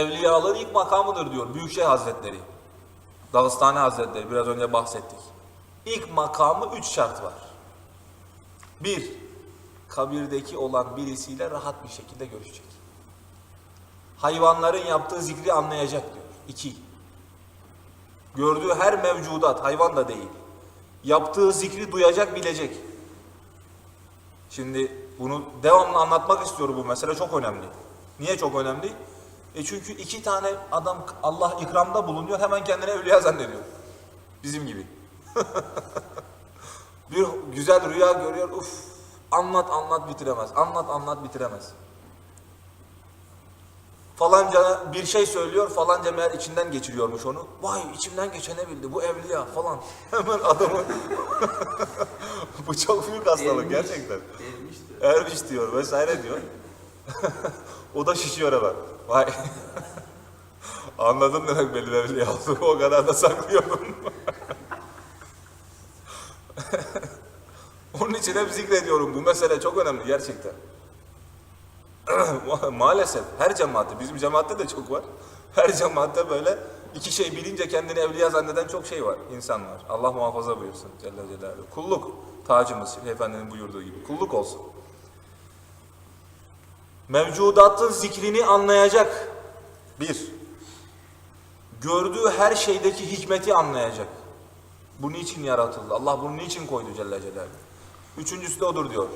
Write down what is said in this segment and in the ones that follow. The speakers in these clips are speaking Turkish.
Evliyalığın ilk makamıdır diyor Büyükşehir Hazretleri. Dağıstani Hazretleri biraz önce bahsettik. İlk makamı üç şart var. Bir, kabirdeki olan birisiyle rahat bir şekilde görüşecek. Hayvanların yaptığı zikri anlayacak diyor. İki, gördüğü her mevcudat, hayvan da değil, yaptığı zikri duyacak, bilecek. Şimdi bunu devamlı anlatmak istiyorum bu mesele çok önemli. Niye çok önemli? E çünkü iki tane adam Allah ikramda bulunuyor hemen kendine evliya zannediyor. Bizim gibi. bir güzel rüya görüyor. Uf anlat anlat bitiremez. Anlat anlat bitiremez. Falanca bir şey söylüyor, falanca meğer içinden geçiriyormuş onu. Vay içimden geçene bildi, bu evliya falan. Hemen adamı... bu çok büyük hastalık Ermiş, gerçekten. Ermiştir. Ermiş diyor vesaire diyor. o da şişiyor hemen. Vay. Anladım demek benim evliya olduğumu o kadar da saklıyordum. Onun için hep zikrediyorum. Bu mesele çok önemli gerçekten. Ma- Maalesef her cemaatte, bizim cemaatte de çok var. Her cemaatte böyle iki şey bilince kendini evliya zanneden çok şey var, insan var. Allah muhafaza buyursun Celle Celaluhu. Kulluk tacımız, Efendi'nin buyurduğu gibi. Kulluk olsun. Mevcudatın zikrini anlayacak. Bir, gördüğü her şeydeki hikmeti anlayacak. Bu niçin yaratıldı? Allah bunu niçin koydu Celle Celaluhu? Üçüncüsü de odur diyor.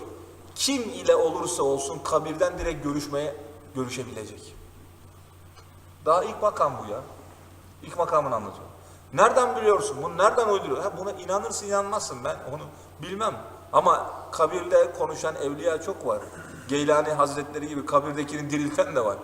Kim ile olursa olsun kabirden direkt görüşmeye görüşebilecek. Daha ilk makam bu ya. İlk makamını anlatıyor. Nereden biliyorsun? Bunu nereden uyduruyor? Ha, buna inanırsın inanmazsın ben onu bilmem. Ama kabirde konuşan evliya çok var. Geylani Hazretleri gibi kabirdekini dirilten de var.